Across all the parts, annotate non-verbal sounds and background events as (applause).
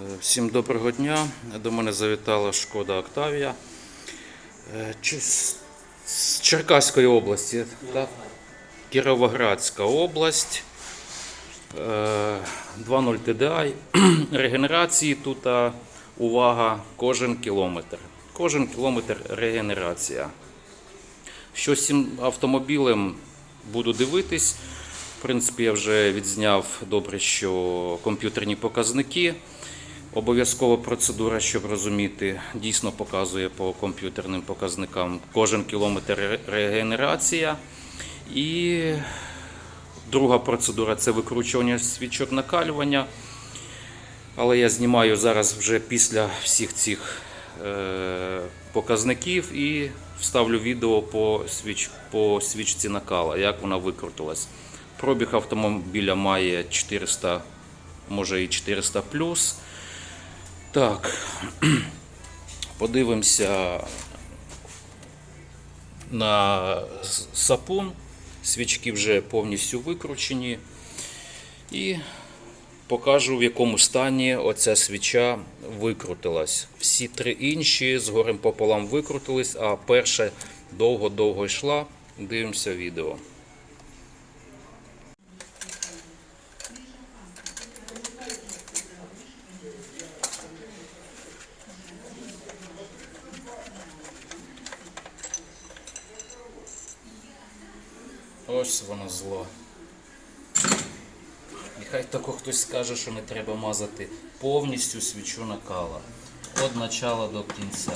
Е, Всім доброго дня. До мене завітала шкода Октавія. Е, з- Черкаської області? Кіровоградська область. Е, 2.0 TDI. (clears throat) Регенерації тут, увага, кожен кілометр. Кожен кілометр регенерація. Що з цим автомобілем буду дивитись. В принципі, я вже відзняв добре, що комп'ютерні показники. Обов'язкова процедура, щоб розуміти, дійсно показує по комп'ютерним показникам кожен кілометр регенерація. І друга процедура це викручування свічок накалювання. Але я знімаю зараз вже після всіх цих е, показників і вставлю відео по, свіч, по свічці накала, як вона викрутилась. Пробіг автомобіля має 400, може і 400 плюс. Так, подивимося на сапун. Свічки вже повністю викручені. І покажу, в якому стані оця свіча викрутилась. Всі три інші з горем пополам викрутились, а перша довго-довго йшла. Дивимося відео. Ось воно зло. І хай тако хтось скаже, що не треба мазати повністю свічу накала. Від начала до кінця.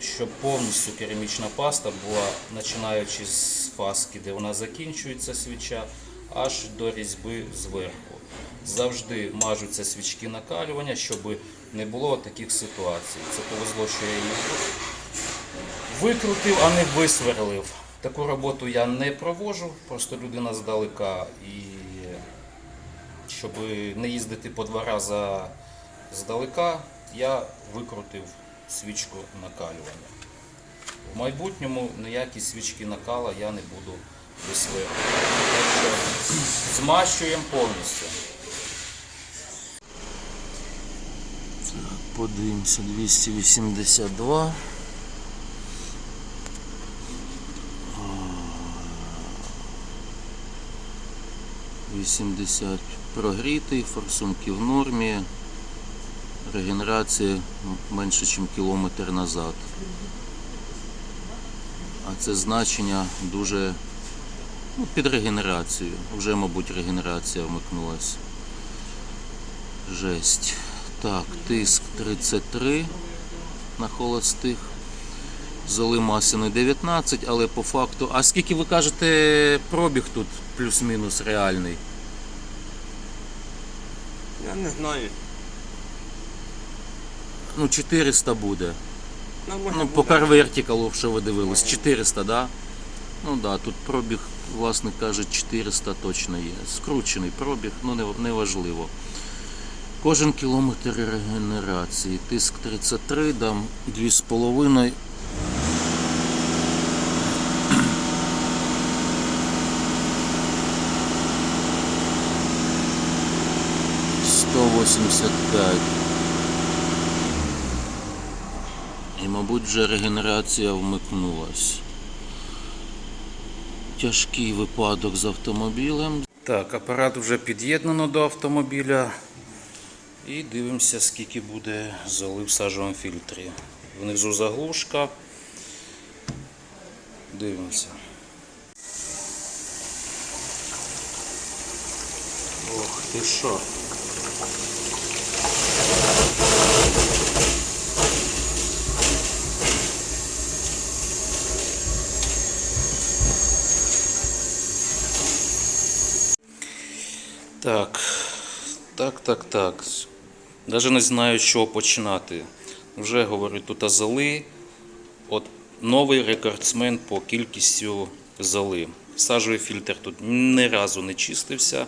Щоб повністю керамічна паста була, починаючи з фаски, де вона закінчується свіча, аж до різьби зверху. Завжди мажуться свічки накалювання, щоб не було таких ситуацій. Це повезло, що я її викрутив, а не висверлив. Таку роботу я не проводжу, просто людина здалека і щоб не їздити по два рази здалека, я викрутив свічку накалювання. В майбутньому ніякі свічки накала я не буду висверлювати. Так змащуємо повністю. Подивимося 282. 80 прогрітий, форсунки в нормі, регенерація менше, ніж кілометр назад. А це значення дуже ну, під регенерацію. Вже, мабуть, регенерація вмикнулась. Жесть. Так, тиск 33 на холостих. Золи масляної 19, але по факту. А скільки ви кажете пробіг тут плюс-мінус реальний? Не знаю. Ну, 400 буде. Ну, може, Ну, буде. по Car Vertical, що ви дивились, 400, да? Ну так, да, тут пробіг, власне каже, 400 точно є. Скручений пробіг, ну не, не важливо. Кожен кілометр регенерації. Тиск 33, дам 2,5. Сто восемьдесят пять. І, мабуть, вже регенерація вмикнулась. Тяжкий випадок з автомобілем. Так, апарат вже під'єднано до автомобіля. І дивимося, скільки буде золи в сажовому фільтрі. Внизу заглушка. Дивимося. Ох ти що. Так, так, так, так. Навіть не знаю, з чого починати. Вже говорю, тут азали. От новий рекордсмен по кількістю золи. Сажовий фільтр тут ні разу не чистився. Е,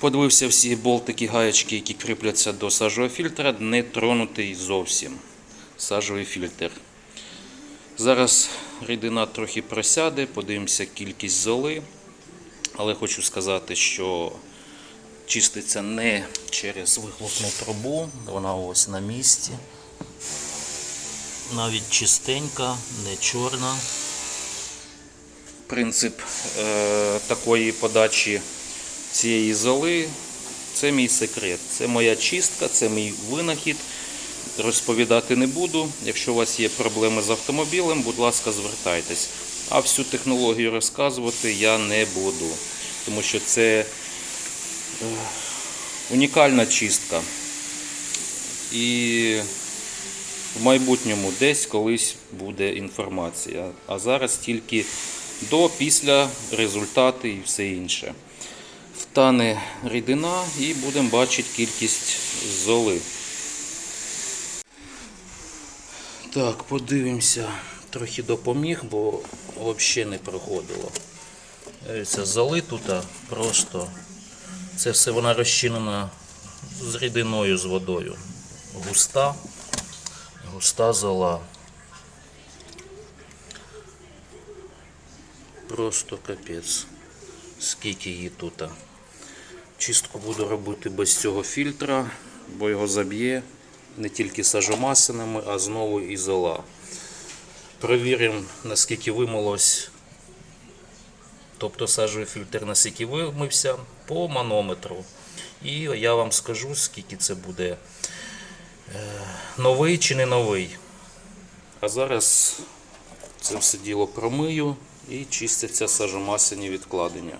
Подивився всі болтики, гаєчки, які кріпляться до сажового фільтра, не тронутий зовсім сажовий фільтр. Зараз рідина трохи просяде, подивимося кількість золи. Але хочу сказати, що чиститься не через вихлопну трубу, вона ось на місці. Навіть чистенька, не чорна. Принцип е, такої подачі цієї золи це мій секрет. Це моя чистка, це мій винахід. Розповідати не буду. Якщо у вас є проблеми з автомобілем, будь ласка, звертайтесь. А всю технологію розказувати я не буду, тому що це е, унікальна чистка. І в майбутньому десь колись буде інформація. А зараз тільки до, після, результати і все інше. Втане рідина і будемо бачити кількість золи. Так, подивимося. Трохи допоміг, бо взагалі не проходило. Золи тут просто. Це все вона розчинена з рідиною, з водою. Густа. Густа зола. Просто капець. Скільки її тут. Чистку буду робити без цього фільтра, бо його заб'є не тільки сажомасинами, а знову і зола. Провіримо, наскільки вимилось. Тобто сажовий фільтр наскільки вимився по манометру. І я вам скажу, скільки це буде е, новий чи не новий. А зараз це все діло промию і чистяться сажомасляні відкладення.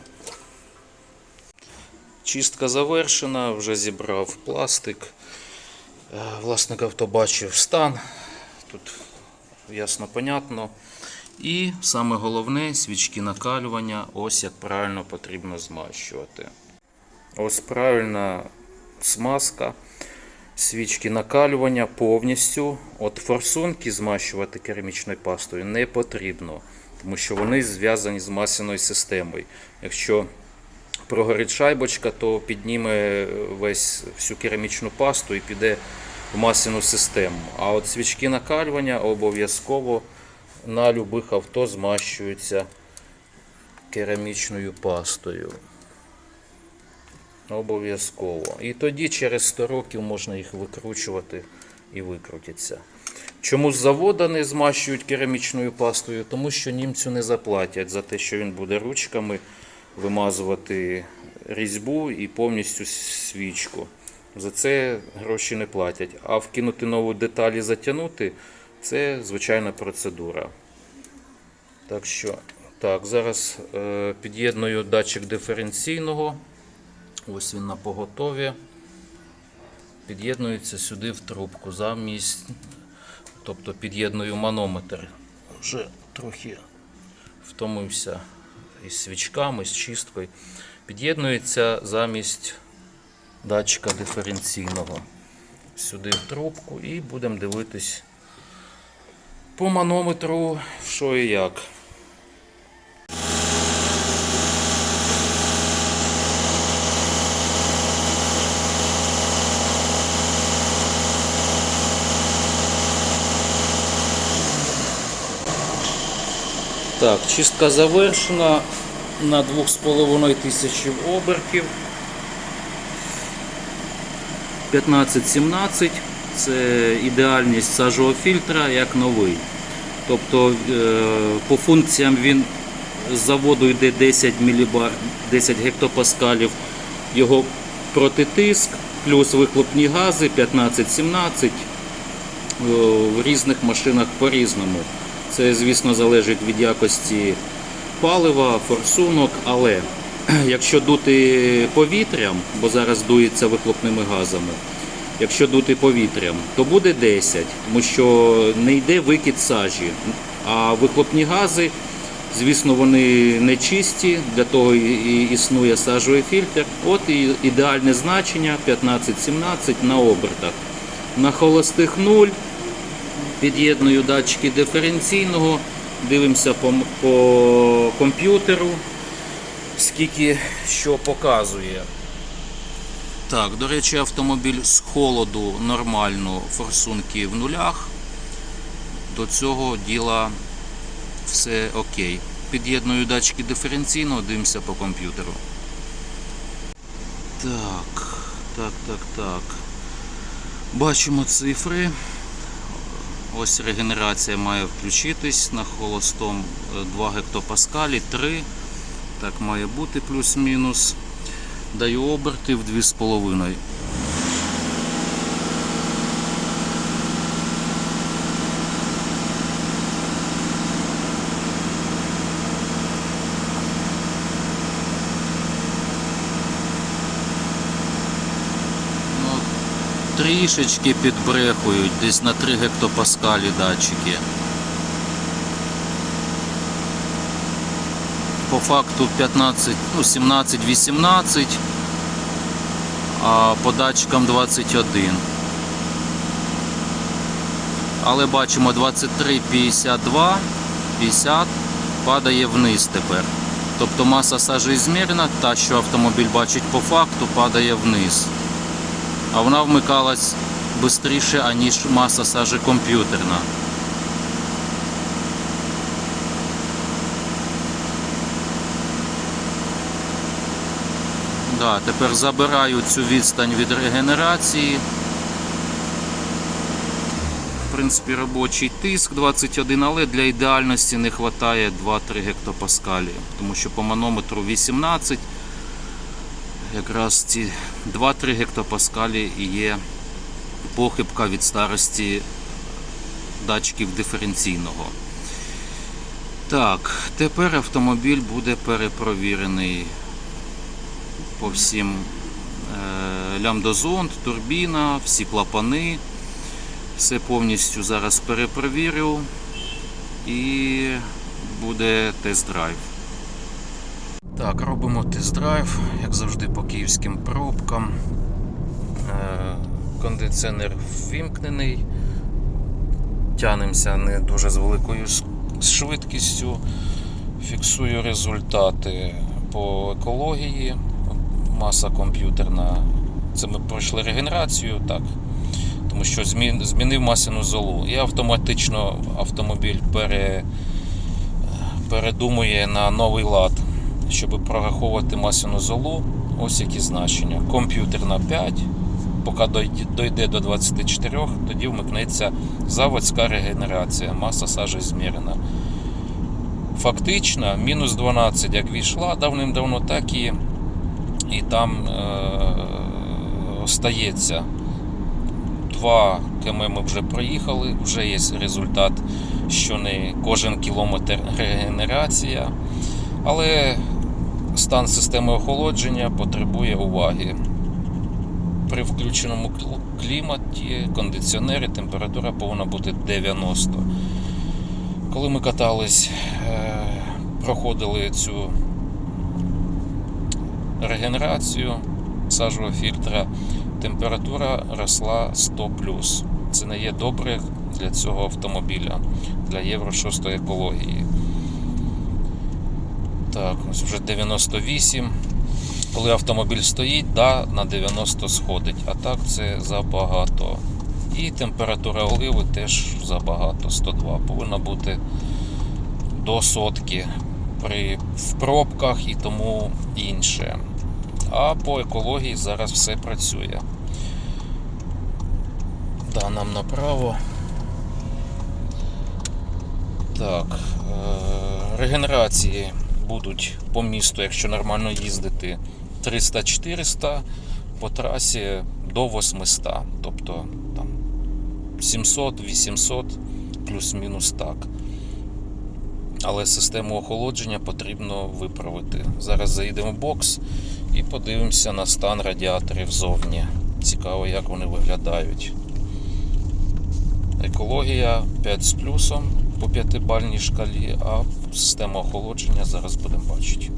Чистка завершена, вже зібрав пластик. Е, Власник авто бачив стан. Тут ясно понятно. І саме головне свічки накалювання. Ось як правильно потрібно змащувати. Ось правильна смазка. Свічки накалювання повністю. От форсунки змащувати керамічною пастою не потрібно, тому що вони зв'язані з масляною системою. Якщо прогорить шайбочка, то підніме весь всю керамічну пасту і піде в масляну систему. А от свічки накалювання обов'язково на любих авто змащуються керамічною пастою. Обов'язково. І тоді через 100 років можна їх викручувати і викрутяться. Чому з завода не змащують керамічною пастою? Тому що німцю не заплатять за те, що він буде ручками вимазувати різьбу і повністю свічку. За це гроші не платять. А вкинути нову деталь і затягнути це звичайна процедура. Так що, так, зараз е, під'єдную датчик диференційного. Ось він на поготові. Під'єднується сюди в трубку замість, тобто під'єдную манометр. Вже трохи втомився із свічками, з чисткою. Під'єднується замість датчика диференційного. Сюди в трубку і будемо дивитись по манометру, що і як. Так, чистка завершена на 2,5 тисячі обертів. 15-17 це ідеальність сажового фільтра як новий. Тобто е, по функціям він з заводу йде 10 мілібар, 10 гектопаскалів його протитиск, плюс вихлопні гази 15-17 е, в різних машинах по-різному. Це, звісно, залежить від якості палива, форсунок, але (clears throat) якщо дути повітрям, бо зараз дується вихлопними газами, якщо дути повітрям, то буде 10, тому що не йде викид сажі. А вихлопні гази, звісно, вони не чисті, для того і існує сажовий фільтр. От і ідеальне значення 15-17 на обертах. На холостих 0 під'єдную датчики диференційного, дивимося по, по комп'ютеру, скільки що показує. Так, до речі, автомобіль з холоду нормально форсунки в нулях. До цього діла все окей. Під'єдную датчики диференційного, дивимося по комп'ютеру. Так, так, так, так. Бачимо цифри. Ось регенерація має включитись на холостом е, 2 гектопаскалі, 3. Так має бути плюс-мінус. Даю оберти в 2,5. Ну, трішечки підбрехують, десь на 3 гектопаскалі датчики. По факту 15, ну 17, 18, а по датчикам 21. Але бачимо 23, 52, 50 падає вниз тепер. Тобто маса сажі змірена, та, що автомобіль бачить по факту, падає вниз а вона вмикалась швидше, аніж маса сажі комп'ютерна. Да, тепер забираю цю відстань від регенерації. В принципі, робочий тиск 21, але для ідеальності не вистачає 2-3 гектопаскалі, тому що по манометру 18 якраз ці 2-3 гектопаскалі і є похибка від старості датчиків диференційного. Так, тепер автомобіль буде перепровірений по всім е, лямдозонд, турбіна, всі клапани. Все повністю зараз перепровірю і буде тест-драйв. Так, робимо тест-драйв, як завжди, по київським пробкам. Е, Кондиціонер ввімкнений. Тянемося не дуже з великою швидкістю. Фіксую результати по екології. Маса комп'ютерна. Це ми пройшли регенерацію, так. Тому що змін- змінив масляну золу. І автоматично автомобіль пере, передумує на новий лад щоб прораховувати масляну золу, ось які значення. Комп'ютерна 5, поки дойде до 24, тоді вмикнеться заводська регенерація, маса сажі змірена. Фактично, мінус 12, як війшла давним-давно, так і, і там е, остається. 2 км ми вже проїхали, вже є результат, що не кожен кілометр регенерація. Але стан системи охолодження потребує уваги. При включеному кліматі, кондиціонері, температура повинна бути 90. Коли ми катались, е, проходили цю регенерацію сажового фільтра, температура росла 100 Це не є добре для цього автомобіля, для Євро 6 екології. Так, ось вже 98. Коли автомобіль стоїть, да, на 90 сходить, а так це забагато. І температура оливи теж забагато, 102. Повинна бути до сотки при в пробках і тому інше. А по екології зараз все працює. Да, нам направо. Так, е- регенерації будуть по місту, якщо нормально їздити, 300-400, по трасі до 800, тобто там 700-800 плюс-мінус так. Але систему охолодження потрібно виправити. Зараз заїдемо в бокс і подивимося на стан радіаторів зовні. Цікаво, як вони виглядають. Екологія 5 з плюсом по 5-бальній шкалі, а система охолодження зараз будемо бачити.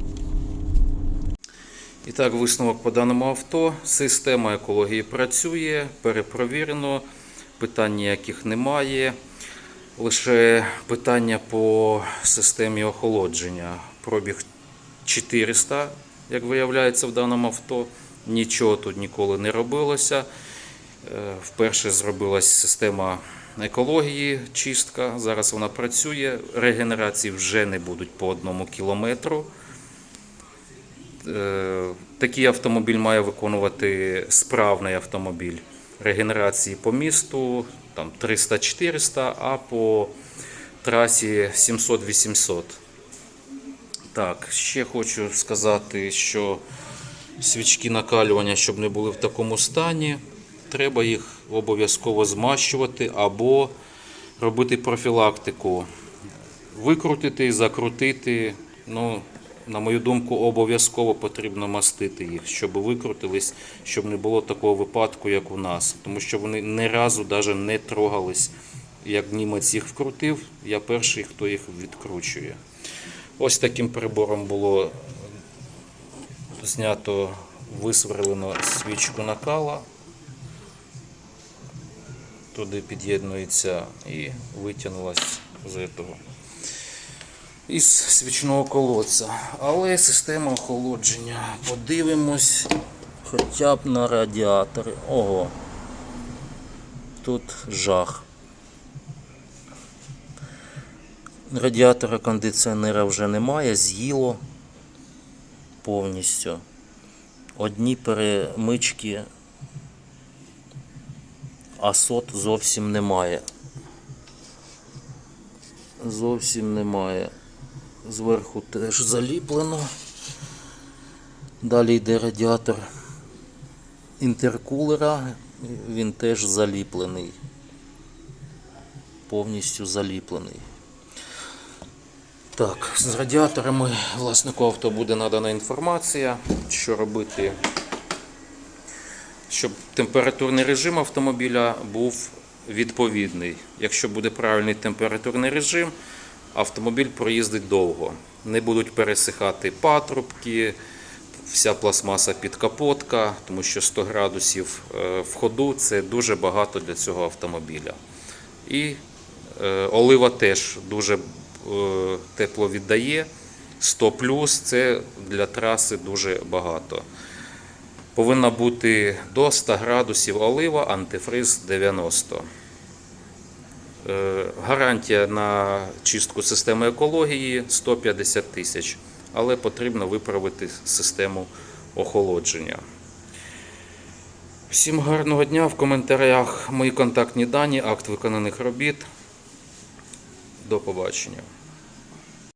І так, висновок по даному авто. Система екології працює, перепровірено, питань ніяких немає. Лише питання по системі охолодження. Пробіг 400, як виявляється в даному авто. Нічого тут ніколи не робилося. Е, Вперше зробилась система екології, чистка. Зараз вона працює. Регенерації вже не будуть по одному кілометру. Е, Такий автомобіль має виконувати справний автомобіль регенерації по місту там 300-400, а по трасі 700-800. Так, ще хочу сказати, що свічки накалювання, щоб не були в такому стані, треба їх обов'язково змащувати або робити профілактику. Викрутити, закрутити. Ну, на мою думку, обов'язково потрібно мастити їх, щоб викрутились, щоб не було такого випадку, як у нас. Тому що вони ні разу навіть не трогались. Як німець їх вкрутив, я перший, хто їх відкручує. Ось таким прибором було знято, висверлено свічку накала. Туди під'єднується і витягнулась з цього. Із свічного колодця. Але система охолодження. Подивимось хоча б на радіатори. Ого. Тут жах. Радіатора кондиціонера вже немає, з'їло повністю. Одні перемички, а сот зовсім немає. Зовсім немає. Зверху теж заліплено. Далі йде радіатор інтеркулера, він теж заліплений. Повністю заліплений. Так, з радіаторами власнику авто буде надана інформація, що робити, щоб температурний режим автомобіля був відповідний. Якщо буде правильний температурний режим, автомобіль проїздить довго. Не будуть пересихати патрубки, вся пластмаса підкапотка, тому що 100 градусів е, в ходу це дуже багато для цього автомобіля. І е, олива теж дуже тепло віддає. 100 плюс це для траси дуже багато. Повинна бути до 100 градусів олива, антифриз 90. Е, Гарантія на чистку системи екології 150 тисяч, але потрібно виправити систему охолодження. Всім гарного дня. В коментарях мої контактні дані, акт виконаних робіт. До побачення.